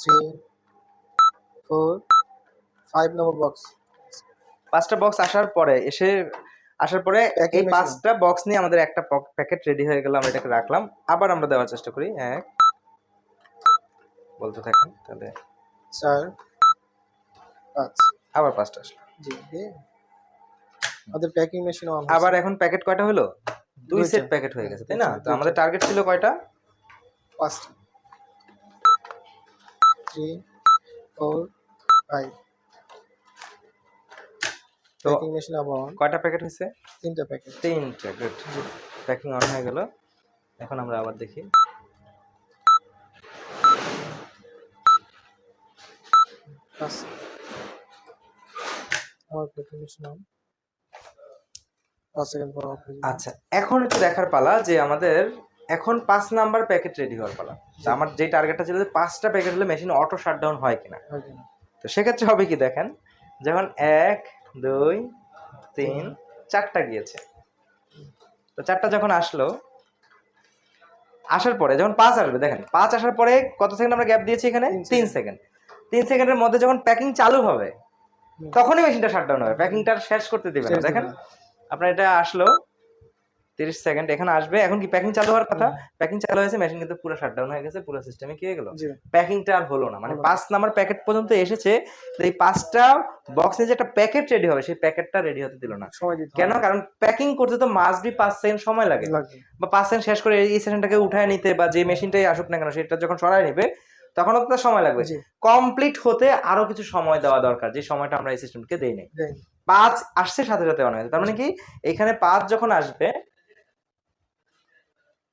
Three four five number box পাঁচটা box আসার পরে এসে আসার পরে এই পাঁচটা বক্স নিয়ে আমাদের একটা প্যাকেট রেডি হয়ে গেল আমরা এটাকে রাখলাম। আবার আমরা দেওয়ার চেষ্টা করি। এক বলতে থাকেন তাহলে। চার পাঁচ। আবার পাঁচটা আসলো। জি আমাদের প্যাকিং মেশিন অন আবার এখন প্যাকেট কয়টা হলো? দুই সেট প্যাকেট হয়ে গেছে তাই না? তো আমাদের টার্গেট ছিল কয়টা? পাঁচটা। থ্রি ফোর ফাইভ তো প্যাকিং মেশিন আবার কয়টা প্যাকেট হয়েছে? তিনটা প্যাকেট তিনটা গুড প্যাকিং অন হয়ে গেল। এখন আমরা আবার দেখি। আচ্ছা এখন একটু দেখার পালা যে আমাদের এখন পাঁচ নাম্বার প্যাকেট রেডি হওয়ার পালা। তো আমার যে টার্গেটটা ছিল যে পাঁচটা প্যাকেট হলে মেশিন অটো শাটডাউন হয় কিনা। তো সেক্ষেত্রে হবে কি দেখেন যখন এক দুই তিন চারটা গিয়েছে। তো চারটা যখন আসলো আসার পরে যখন পাঁচ আসবে দেখেন পাঁচ আসার পরে কত সেকেন্ড আমরা গ্যাপ দিয়েছি এখানে? তিন তিন সেকেন্ড তিন সেকেন্ডের মধ্যে যখন প্যাকিং চালু হবে তখনই মেশিনটা শাটডাউন হবে। প্যাকিংটা শেষ করতে দেবে না। দেখেন আপনার এটা আসলো তিরিশ সেকেন্ড এখানে আসবে। এখন কি প্যাকিং চালু হওয়ার কথা? প্যাকিং চালু হয়েছে মেশিন কিন্তু পুরো শাটডাউন হয়ে গেছে পুরো সিস্টেমে কি হয়ে গেল। প্যাকিংটা আর হলো না। মানে পাঁচ নাম্বার প্যাকেট পর্যন্ত এসেছে এই পাঁচটা বক্সে যে একটা প্যাকেট রেডি হবে সেই প্যাকেটটা রেডি হতে দিল না। কেন? কারণ প্যাকিং করতে তো মাস্ট বি পাঁচ সেকেন্ড সময় লাগে। বা পাঁচ সেকেন্ড শেষ করে এই সেশনটাকে উঠায় নিতে বা যে মেশিনটাই আসুক না কেন সেটা যখন সরাই নেবে তখন তো সময় লাগবে। কমপ্লিট হতে আরও কিছু সময় দেওয়া দরকার যে সময়টা আমরা এই সিস্টেমকে দেই নাই পাঁচ আসছে সাথে সাথে অনেক। তার মানে কি? এখানে পাঁচ যখন আসবে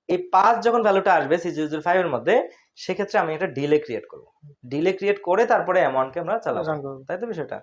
এই পাঁচ যখন ভ্যালুটা আসবে সি জিরো ফাইভ এর মধ্যে সেক্ষেত্রে আমি একটা ডিলে ক্রিয়েট করব। ডিলে ক্রিয়েট করে তারপরে অ্যামাউন্টকে আমরা চালাবো। তাই তো বিষয়টা।